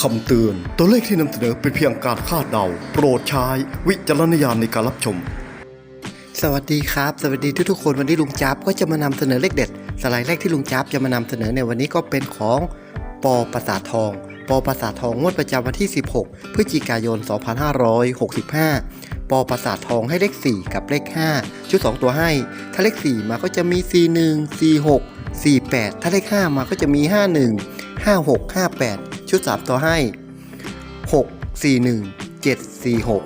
คำเตือน ตัวเลขที่นำเสนอเป็นเพียงการคาดเดา โปรดใช้วิจารณญาณในการรับชม สวัสดีครับ สวัสดีทุกๆคนวันนี้ลุงจับก็จะมานำเสนอเลขเด็ด สไลด์แรกที่ลุงจับจะมานำเสนอในวันนี้ก็เป็นของปอประสาททองปอประสาททองงวดประจำวันที่ 16 พฤศจิกายน 2565 ปอประสาททองให้เลข 4 กับเลข 5 ชุด 2 ตัวให้ ถ้าเลข 4 มาก็จะมี 41 46 48 ถ้าเลข 5 มาก็จะมี 51 56 58 ชุด 3 ตัวให้ 6 41 7 46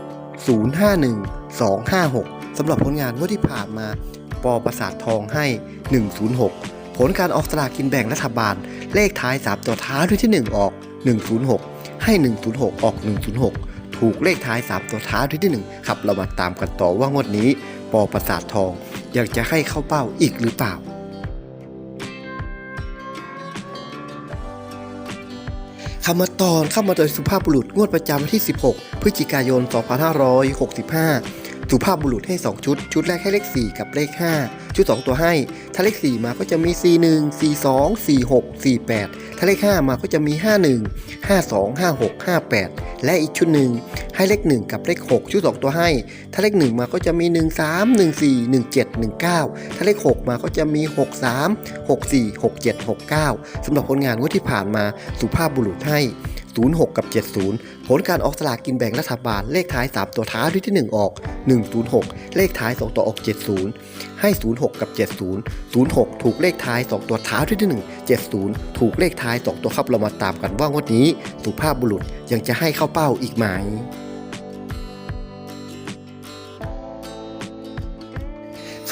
051 256สำหรับผลงานงวดที่ผ่านมาปอประสาททองให้ 106 ผลการออกสลากกินแบ่งรัฐบาล เลขท้าย 3 ตัวท้ายด้วยที่ 1 ออก 106 ให้ 106 ออก 106 ถูกเลขท้าย 3 ตัวท้ายด้วยที่ 1 ครับเรามาตามกันต่อว่างวดนี้ ปอประสาททอง อยากจะให้เข้าเป้าอีกหรือเปล่า คำมาตอนเข้ามาโดยสุภาพบุรุษงวดประจำวันที่ 16 พฤศจิกายน 2565 สุภาพบุรุษให้ 2 ชุด ชุดแรกให้เลข 4 กับเลข 5 ชุด 2 ตัวให้ ถ้าเลข 4 มาก็จะมี 41 42 46 48 ถ้าเลข 5 มาก็จะมี 51 52 56 58 และอีกชุดหนึ่งให้เลข 1 กับเลข 6 ชุด 2 ตัวให้ ถ้าเลข 1 มาก็จะมี 13 14 17 19 ถ้าเลข 6 มาก็จะมี 63 64 67 69สำหรับผลงานงวดที่ผ่านมาสุภาพบุรุษให้ 06 กับ 70 ผลการออกสลากกินแบ่งรัฐบาลเลขท้าย 3 ตัวท้ายด้วยที่ 1 ออก 106 เลขท้าย 2 ตัวออก 70 ให้ 06 กับ 70 06 ถูกเลขท้าย 2 ตัวท้าด้วยที่ 1 70 ถูกเลขท้าย 2 ตัวครับเรามาตามกันว่างวดนี้ สุภาพบุรุษยังจะให้เข้าเป้าอีกไหม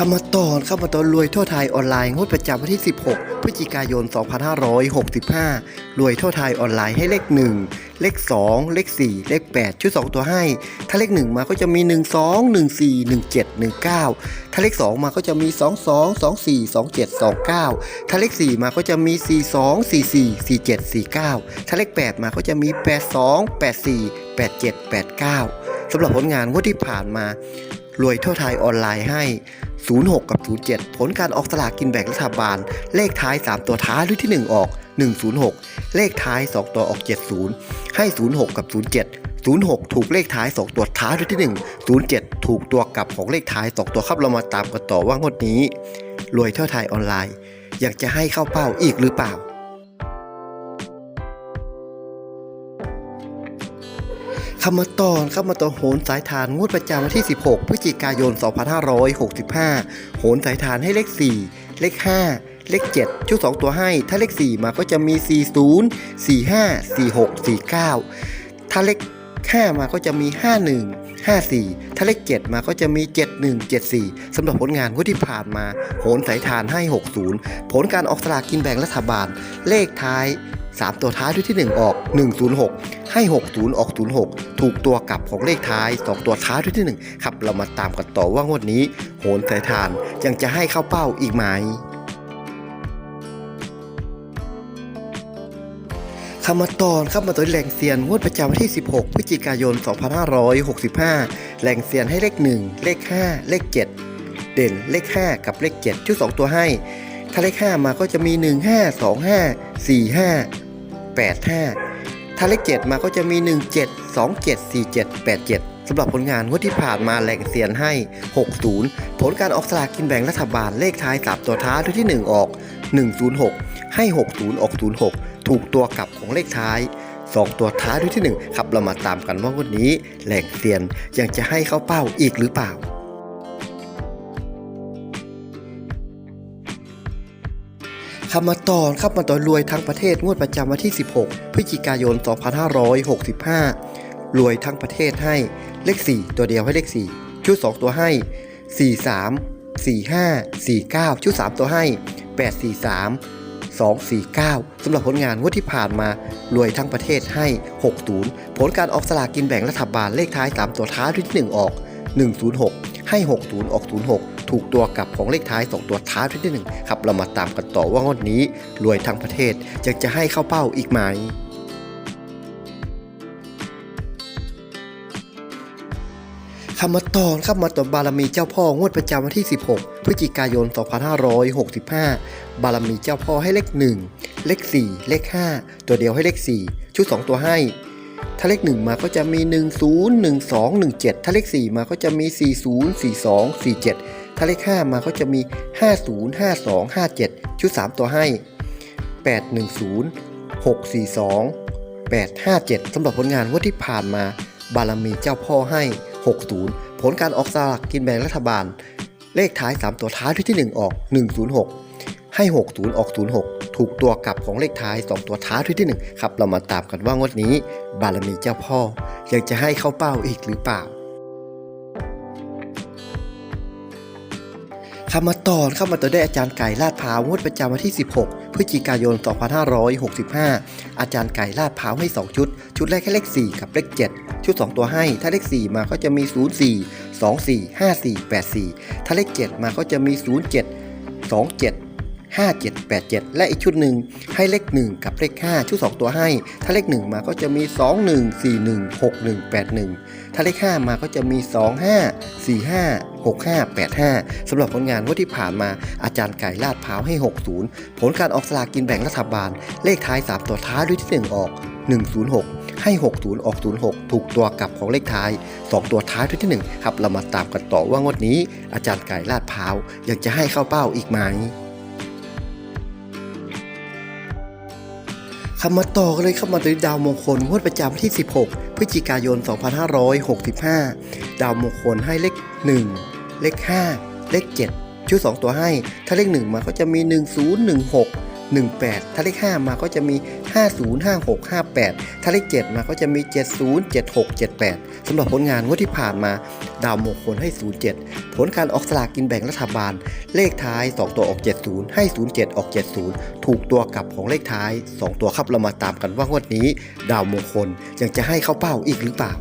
คำมาตอนข้ามาตอนรวยทั่วไทยออนไลน์งวดประจำวันที่ 16 พฤศจิกายน 2565 รวยทั่วไทยออนไลน์ให้เลข 1 เลข 2 เลข 4 เลข 8 ชุด 2 ตัวให้ ถ้าเลข 1 มาก็จะมี 1 2 1 4 1 7 1 9 ถ้าเลข 2 มาก็จะมี 2 2 2 4 2 7 2 9 ถ้าเลข 4 มาก็จะมี 4 2 4 4 4 7 4 9 ถ้าเลข 8 มาก็จะมี 8 2 8 4 8 7 8 9สำหรับผลงานงวดที่ผ่านมารวยทั่วไทยออนไลน์ให้ 06 กับ 07 ผลการออกสลากกินแบ่งรัฐบาล เลขท้าย 3 ตัวท้ายด้วยที่ 1 ออก 106 เลขท้าย 2 ตัวออก 70 ให้ 06 กับ 07 06 ถูกเลขท้าย 2 ตัวท้ายด้วยที่ 1 07 ถูกตัวกลับของเลขท้าย 2 ตัวครับเรามาตามกันต่อว่างวดนี้ รวยเท่าไทยออนไลน์ อยากจะให้เข้าเป้าอีกหรือเปล่า คำมาตอนเข้ามาตอนโหนสายทานงวดประจำวันที่ 16 พฤศจิกายน 2565 โหนสายทานให้เลข 4 เลข 5 เลข 7 ชุด 2 ตัวให้ ถ้าเลข 4 มาก็จะมี 40 45 46 49 ถ้าเลข 5 มาก็จะมี 51 54 ถ้าเลข 7 มาก็จะมี 71 74สำหรับผลงานงวดที่ผ่านมาโหนสายทานให้ 60 ผลการออกสลากกินแบ่งรัฐบาล เลขท้าย3 ตัวท้ายด้วยที่ 1 ออก 106 ให้ 60 ออก 06 ถูกตัวกลับของเลขท้าย 2 ตัวท้ายด้วยที่ 1 ครับเรามาตามกันต่อว่างวดนี้ โหนสายทานยังจะให้เข้าเป้าอีกไหมคำมาตอนเข้ามาตัวแหล่งเซียนงวดประจำวันที่ 16 พฤศจิกายน 2565 แหล่งเซียนให้เลข 1 เลข 5 เลข 7 เด่นเลข 5 กับเลข 7 ชุด 2 ตัวให้ ถ้าเลข5มาก็จะมี 1 5 2 5 4 5 8 5 ถ้าเลข 7 มาก็จะมี 1 7 2 7 4 7 8 7สำหรับผลงานงวดที่ผ่านมาแหล่งเซียนให้ 60 ผลการออกสลากกินแบ่งรัฐบาลเลขท้าย 3 ตัวท้ายด้วยที่ 1 ออก 106 ให้ 60 ออก 06 ถูกตัวกลับของเลขท้าย 2 ตัวท้ายด้วยที่ 1 ครับเรามาตามกันว่างวดนี้แหล่งเซียนยังจะให้เข้าเป้าอีกหรือเปล่า คำมาตอนครับมาตอนรวยทั้งประเทศงวดประจำวันที่ 16 พฤศจิกายน 2565 รวยทั้งประเทศให้เลข 4 ตัวเดียวให้เลข 4 ชุด 2 ตัวให้ 43 45 49 ชุด 3 ตัวให้ 843 249สำหรับผลงานงวดที่ผ่านมารวยทั้งประเทศให้ 60 ผลการออกสลากกินแบ่งรัฐบาลเลขท้าย 3 ตัวท้ายที่ 1 ออก 106 ให้ 60 ออก 06 ถูกตัวกับของเลขท้าย 2 ตัวท้ายที่1ครับเรามาตามกันต่อว่างวดนี้รวยทั้งประเทศยังจะให้เข้าเป้าอีกไหมคำมาตอนครับมาตอนบารมีเจ้าพ่องวดประจำวันที่ 16 พฤศจิกายน 2565 บารมีเจ้าพ่อให้เลข 1 เลข 4 เลข 5 ตัวเดียวให้เลข 4 ชุดชุด2ตัวให้ ถ้าเลข 1 มาก็จะมี 10 12 17 ถ้าเลข 4 มาก็จะมี 40 42 47 ถ้าเลข 5 มาก็จะมี 50 52 57 ชุด 3 ตัวให้ 810 642 857สำหรับผลงานงวดที่ผ่านมา บารมีเจ้าพ่อให้ 60 ผลการออกสลากกินแบ่งรัฐบาล เลขท้าย 3 ตัวท้ายที่ 1 ออก 106 ให้ 60 ออก 06 ถูกตัวกลับของเลขท้าย 2 ตัวท้ายที่ 1 ครับ เรามาตามกันว่างวดนี้ บารมีเจ้าพ่อยังจะให้เข้าเป้าอีกหรือเปล่า คำมาตอนเข้ามาตอนได้อาจารย์ไก่ลาดพาวงวดประจำวันที่ 16 พฤศจิกายน 2565 อาจารย์ไก่ลาดพาวให้ 2 ชุด ชุดแรกแค่เลข 4 กับเลข 7 ชุด 2 ตัวให้ ถ้าเลข 4 มาก็จะมี 04 24 54 84 ถ้าเลข 7 มาก็จะมี 07 27 5787 และอีกชุดหนึ่งให้เลข 1 กับเลข 5 ชุด 2 ตัวให้ ถ้าเลข 1 มาก็จะมี 2141 6181 ถ้าเลข 5 มาก็จะมี 25 45 65 85 สำหรับผลงานงวดที่ผ่านมาอาจารย์ไก่ลาดพร้าวให้ 60 ผลการออกสลากกินแบ่งรัฐบาล เลขท้าย 3 ตัวท้ายด้วยที่ 1 ออก 106 ให้ 60 ออก 06 ถูกตัวกลับของเลขท้าย 2 ตัวท้ายด้วยที่ 1 ครับ เรามาตามกันต่อว่างวดนี้ อาจารย์ไก่ลาดพร้าวยังจะให้เข้าเป้าอีกไหม คำมาต่อกันเลยครับมาดูดาวมงคลงวดประจำวันที่ 16 พฤศจิกายน 2565 ดาวมงคลให้เลข 1 เลข 5 เลข 7 ชุด 2 ตัวให้ ถ้าเลข 1 มาก็จะมี 1016 18 ถ้าเลข 5 มาก็จะมี 50 56 58 ถ้าเลข 7 มาก็จะมี 70 76 78สำหรับผลงานงวดที่ผ่านมา ดาวมงคลให้ 07 ผลการออกสลากกินแบ่งรัฐบาล เลขท้าย 2 ตัวออก 70 ให้ 07 ออก 70 ถูกตัวกลับของเลขท้าย 2 ตัวครับเรามาตามกันว่างวดนี้ ดาวมงคลยังจะให้เข้าเป้าอีกหรือเปล่า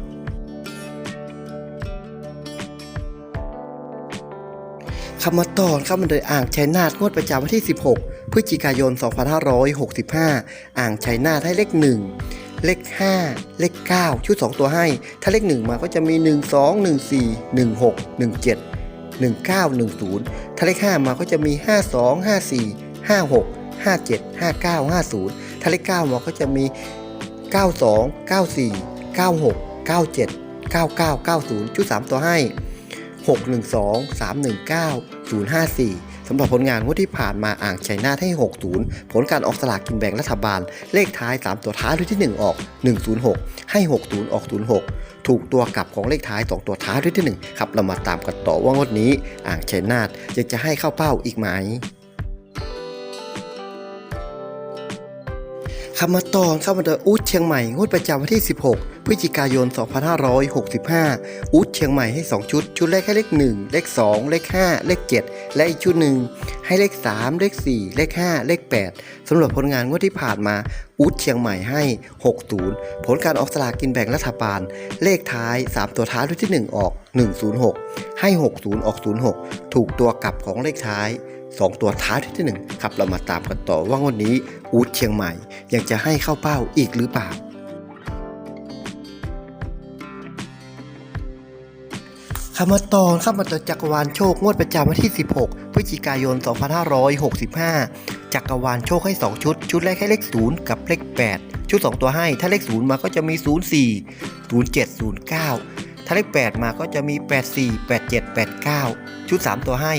คำมาตอนเข้ามาโดยอ่างชัยนาทงวดประจำวันที่ 16 พฤศจิกายน 2565 อ่างชัยนาทให้เลข 1 เลข 5 เลข 9 ชุด 2 ตัวให้ ถ้าเลข 1 มาก็จะมี 1 2 1 4 1 6 1 7 1 9 1 0 ถ้าเลข 5 มาก็จะมี 5 2 5 4 5 6 5 7 5 9 5 0 ถ้าเลข 9 มาก็จะมี 92 94 96 97 99 90 ชุด 3 ตัวให้ 612 319 054 สำหรับผลงานงวดที่ผ่านมาอ่างชัยนาทให้ 60 ผลการออกสลากกินแบ่งรัฐบาล เลขท้าย 3 ตัวท้ายด้วยที่ 1 ออก 106 ให้ 60 ออก 06 ถูกตัวกลับของเลขท้าย 2 ตัวท้ายด้วยที่ 1 ครับ เรามาตามกันต่อว่างวดนี้ อ่างชัยนาทจะจะให้เข้าเป้าอีกไหม คำมาตอนเข้ามาโดยอูดเชียงใหม่งวดประจำวันที่ 16 พฤศจิกายน 2565 อูดเชียงใหม่ให้ 2 ชุด ชุดแรกให้เลข 1 เลข 2 เลข 5 เลข 7 และอีกชุดหนึ่งให้เลข 3 เลข 4 เลข 5 เลข 8สำหรับผลงานงวดที่ผ่านมาอูดเชียงใหม่ให้ 60 ผลการออกสลากกินแบ่งรัฐบาล เลขท้าย 3 ตัวท้ายด้วยที่ 1 ออก 106 ให้ 60 ออก 06 ถูกตัวกลับของเลขท้าย 2 ตัวท้ายที่ 1 ครับ เรามาตามกันต่อว่างวันนี้อูดเชียงใหม่ ยังจะให้เข้าเป้าอีกหรือเปล่าคำมาตอนเข้ามาต่อจักรวาลโชคงวดประจำวันที่ 16 พฤศจิกายน 2565 จักรวาลโชคให้ 2 ชุด ชุดแรกให้เลข 0 กับเลข 8 ชุด 2 ตัวให้ ถ้าเลข 0 มาก็จะมี 04 07 09 ถ้าเลข 8 มาก็จะมี 84 87 89 ชุด 3 ตัวให้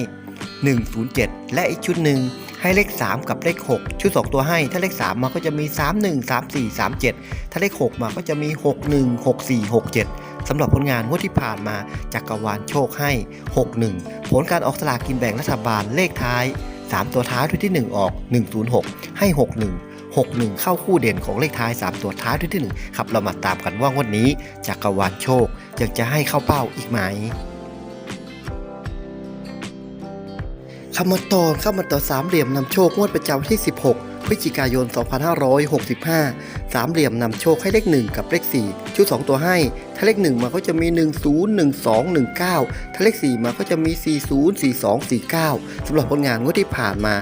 107 และอีกชุดหนึ่งให้เลข 3 กับเลข 6 ชุด 2 ตัวให้ ถ้าเลข 3 มาก็จะมี 31 34 37 ถ้าเลข 6 มาก็จะมี 61 64 67สำหรับผลงานงวดที่ผ่านมาจักรวาลโชคให้ 61 ผลการออกสลากกินแบ่งรัฐบาลเลขท้าย 3 ตัวท้ายด้วยที่ 1 ออก 106 ให้ 61 61 เข้าคู่เด่นของเลขท้าย 3 ตัวท้ายด้วยที่ 1 ครับเรามาตามกันว่างวดนี้จักรวาลโชคยังจะให้เข้าเป้าอีกไหม คำมาตอนเข้ามาต่อสามเหลี่ยมนำโชคงวดประจำวันที่ 16 พฤศจิกายน 2565 สามเหลี่ยมนำโชคให้เลข 1 กับเลข 4 ชุด 2 ตัวให้ ถ้าเลข 1 มาก็จะมี 10 12 19 ถ้าเลข 4 มาก็จะมี 40 42 49 สำหรับผลงานงวดที่ผ่านมา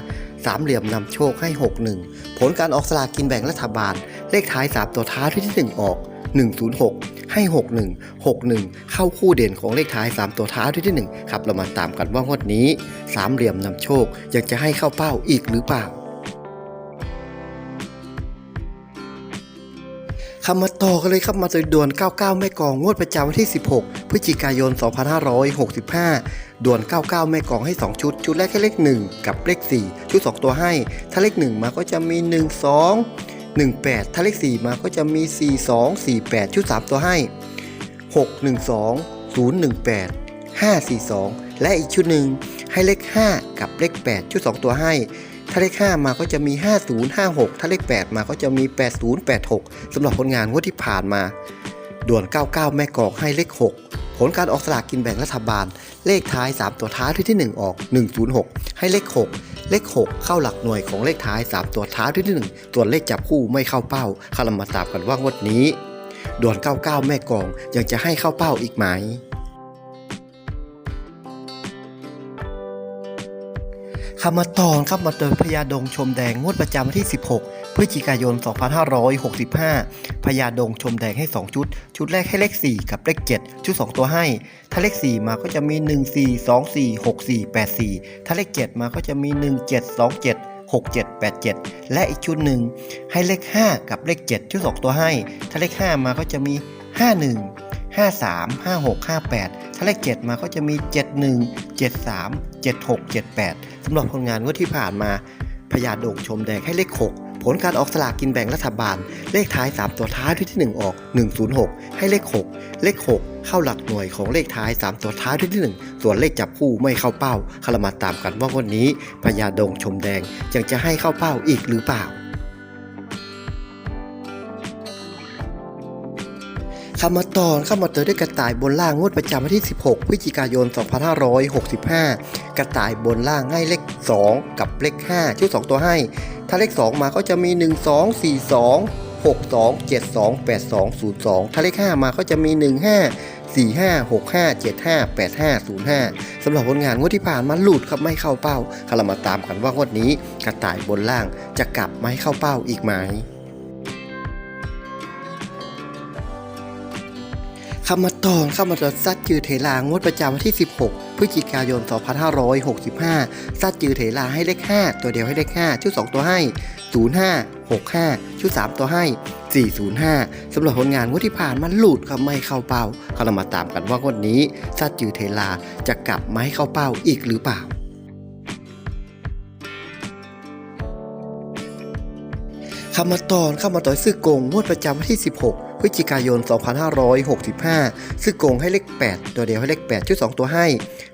สามเหลี่ยมนำโชคให้ 61 ผลการออกสลากกินแบ่งรัฐบาล เลขท้าย 3 ตัวท้ายที่1ออก 106 ให้ 61 61 เข้าคู่เด่นของเลขท้าย 3 ตัวท้ายที่ 1 ครับ เรามาตามกันว่างวดนี้ สามเหลี่ยมนำโชคยังจะให้เข้าเป้าอีกหรือเปล่าคำมาต่อกันเลยครับมาตัวด่วน 99 แม่กองงวดประจำวันที่ 16 พฤศจิกายน 2565 ด่วน 99 แม่กองให้ 2 ชุด ชุดแรกแค่เลข 1 กับเลข 4 ชุด 2 ตัวให้ ถ้าเลข 1 มาก็จะมี 1 2 1 8 ถ้าเลข 4 มาก็จะมี 4 2 4 8 ชุด 3 ตัวให้ 6 1 2 0 1 8 5 4 2 และอีกชุดหนึ่งให้เลข 5 กับเลข 8 ชุด 2 ตัวให้ ถ้าเลข 5 มาก็จะมี 5056 ถ้าเลข 8 มาก็จะมี 8086สำหรับผลงานงวดที่ผ่านมา ด่วน 99 แม่กอกให้เลข 6 ผลการออกสลากกินแบ่งรัฐบาล เลขท้าย 3 ตัวท้ายที่ที่ 1 ออก 106 ให้เลข 6 เลข 6 เข้าหลักหน่วยของเลขท้าย 3 ตัวท้ายที่ที่ 1 ส่วนเลขจับคู่ไม่เข้าเป้าคารามาตามกันว่างวดนี้ ด่วน 99 แม่กองยังจะให้เข้าเป้าอีกไหม คำมาตอนครับมาเติมพญาดงชมแดงงวดประจำวันที่ 16 พฤศจิกายน 2565 พญาดงชมแดงให้ 2 ชุด ชุดแรกให้เลข 4 กับเลข 7 ชุด 2 ตัวให้ ถ้าเลข 4 มาก็จะมี 1 4 2 4 6 4 8 4 ถ้าเลข 7 มาก็จะมี 1 7 2 7 6 7 8 7 และอีกชุดหนึ่งให้เลข 5 กับเลข 7 ชุด 2 ตัวให้ ถ้าเลข 5 มาก็จะมี 51 53 56 58 ถ้าเลข7มาก็จะมี 71 73 76 78สำหรับผลงานงวดที่ผ่านมาพญาโด่งชมแดงให้เลข 6ผลการออกสลากกินแบ่งรัฐบาล เลขท้าย 3 ตัวท้ายที่ที่ 1 ออก 106 ให้เลข 6 เลข 6 เข้าหลักหน่วยของเลขท้าย 3 ตัวท้ายที่ที่ 1 ส่วนเลขจับคู่ไม่เข้าเป้าคารามาตามกันว่าวันนี้พญาโด่งชมแดงยังจะให้เข้าเป้าอีกหรือเปล่า คำมาตอนเข้ามาเตอด้วยกระต่ายบนล่างงวดประจำวันที่ 16 พฤศจิกายน 2565 กระต่ายบนล่างให้เลข 2 กับเลข 5 ชุด 2 ตัวให้ ถ้าเลข 2 มาก็จะมี 1 2 4 2 6 2 7 2 8 2 0 2 ถ้าเลข 5 มาก็จะมี 1 5 4 5 6 5 7 5 8 5 0 5 สำหรับผลงานงวดที่ผ่านมาหลุดครับไม่เข้าเป้าคารามาตามกันว่างวดนี้กระต่ายบนล่างจะกลับไม่เข้าเป้าอีกไหม คำมาตอนเข้ามาตอนซัดจือเถลางวดประจำวันที่ 16 พฤศจิกายน 2565 ซัดจือเถลาให้เลข 5 ตัวเดียวให้เลข 5 ชุด 2 ตัวให้ 05 65 ชุด 3 ตัวให้ 405 สำหรับผลงานงวดที่ผ่านมันหลุดครับไม่เข้าเป้าเขาเรามาตามกันว่างวดนี้ซัดจือเถลาจะกลับมาให้เข้าเป้าอีกหรือเปล่าคำมาตอนเข้ามาต่อยซื้อกงงวดประจำวันที่ 16 พฤศจิกายน 2565ซื้อกงให้เลข 8 ตัวเดียวให้เลข 8 ชุด 2 ตัวให้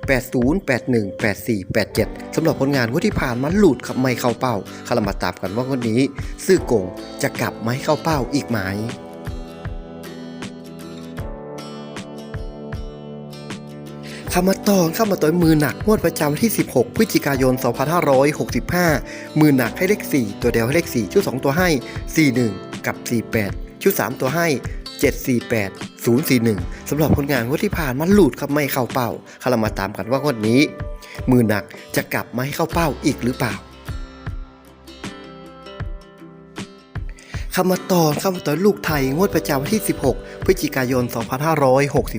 80 81 84 87 สำหรับผลงานงวดที่ผ่านมาหลุดครับไม่เข้าเป้าคารามาตามกันว่าวันนี้ ซื้อกงจะกลับไมาให้เข้าเป้าอีกไหมคำมาตอนเข้ามาต่อยมือหนักงวดประจำที่ 16 พฤศจิกายน 2565 มือหนักให้เลข 4 ตัวเดียวให้เลข 4 ชุด 2 ตัวให้ 41 กับ 48 ชุด 3 ตัวให้ 748 041สำหรับผลงานงวดที่ผ่านมาหลุดครับไม่เข้าเป้าคารามาตามกันว่างวดนี้ มือหนักจะกลับมาให้เข้าเป้าอีกหรือเปล่าคำมาตอนคำมาตอนลูกไทยงวดประจำวันที่ 16 พฤศจิกายน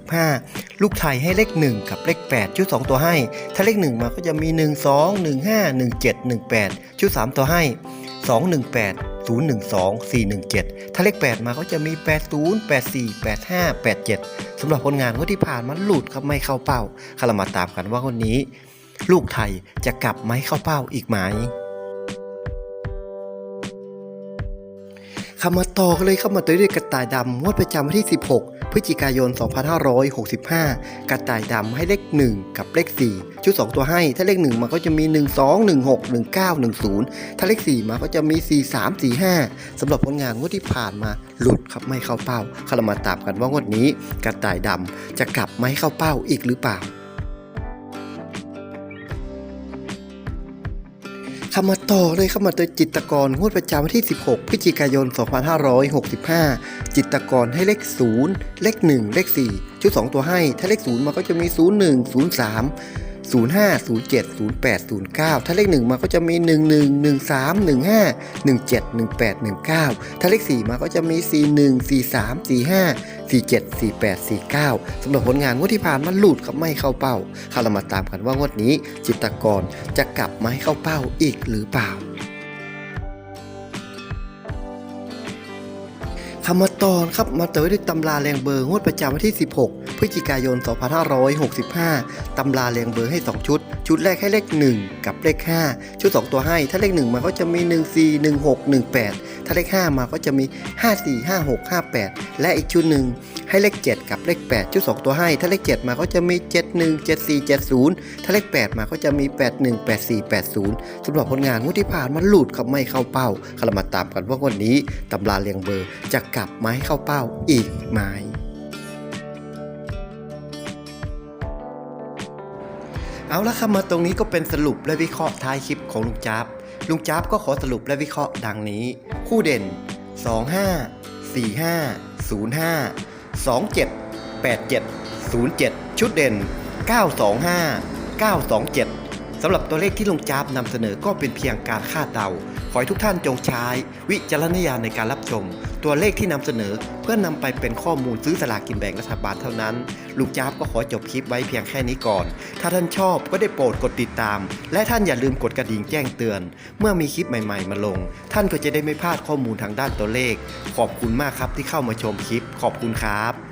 2565 ลูกไทยให้เลข 1 กับเลข 8 ชุด 2 ตัวให้ ถ้าเลข 1 มาก็จะมี 1 2 1 5 1 7 1 8 ชุด 3 ตัวให้ 2 1 8 0 1 2 4 1 7 ถ้าเลข 8 มาก็จะมี 80 84 85 87สำหรับผลงานงวดที่ผ่านมันหลุดครับไม่เข้าเป้าคารามาตามกันว่าวันนี้ ลูกไทยจะกลับไม่เข้าเป้าอีกไหม คำมาต่อกันเลยเข้ามาต่อด้วยกระต่ายดำงวดประจำวันที่ 16 พฤศจิกายน 2565 กระต่ายดำให้เลข 1 กับเลข 4 ชุด 2 ตัวให้ ถ้าเลข 1 มาก็จะมี 1 2 1 6 1 9 1 0 ถ้าเลข 4 มาก็จะมี 4 3 4 5สำหรับผลงานงวดที่ผ่านมาหลุดครับไม่เข้าเป้าคารามาตามกันว่างวดนี้ กระต่ายดำจะกลับไม่เข้าเป้าอีกหรือเปล่า คำมาต่อเลยเข้ามาโดยจิตกรงวดประจำวันที่ 16 พฤศจิกายน 2565 จิตกรให้เลข 0 เลข 1 เลข 4 ชุด 2 ตัวให้ ถ้าเลข 0มาก็จะมี 01 03 05 07 08 09 ถ้าเลข 1 มาก็จะมี 11 13 15 17 18 19 ถ้าเลข 4 มาก็จะมี 41 43 45 47 48 49สำหรับผลงานงวดที่ผ่านมาหลุดครับไม่เข้าเป้าคารามาตามกันว่างวดนี้จิตกรจะกลับมาให้เข้าเป้าอีกหรือเปล่า ธรรมตอนครับมาเตยด้วยตำราแรงเบอร์งวดประจำวันที่ 16 พฤศจิกายน 2565 ตำราแรงเบอร์ให้ 2 ชุด ชุดแรกให้เลข 1 กับเลข 5 ชุด 2 ตัวให้ ถ้าเลข 1 มาก็จะมี 1 4 1 6 1 8 ถ้าเลข 5 มาก็จะมี 5 4 5 6 5 8 และอีกชุดหนึ่งให้เลข 7 กับเลข 8 ชุด 2 ตัวให้ ถ้าเลข 7 มาก็จะมี 7 1 7 4 7 0 ถ้าเลข 8 มาก็จะมี 8 1 8 4 8 0สำหรับผลงานงวดที่ผ่านมันหลุดครับไม่เข้าเป้าเรามาตามกันว่าวันนี้ตำราเรียงเบอร์จะกลับมาให้เข้าเป้าอีกไหมเอาละครับมาตรงนี้ก็เป็นสรุปและวิเคราะห์ท้ายคลิปของลุงจ๊บ ลุงจับก็ขอสรุปและวิเคราะห์ดังนี้ คู่เด่น 25 45 05 27 87 07 ชุดเด่น 925 927 สำหรับตัวเลขที่ลุงจ๊าบนำเสนอก็เป็นเพียงการคาดเดา ขอให้ทุกท่านจงใช้ วิจารณญาณในการรับชม ตัวเลขที่นำเสนอเพื่อนำไปเป็นข้อมูลซื้อสลากกินแบ่งรัฐบาลเท่านั้นลูกจ๊าบก็ขอจบคลิปไว้เพียงแค่นี้ก่อน ถ้าท่านชอบก็ได้โปรดกดติดตาม และท่านอย่าลืมกดกระดิ่งแจ้งเตือน เมื่อมีคลิปใหม่ๆ มาลง ท่านก็จะได้ไม่พลาดข้อมูลทางด้านตัวเลข ขอบคุณมากครับที่เข้ามาชมคลิป ขอบคุณครับ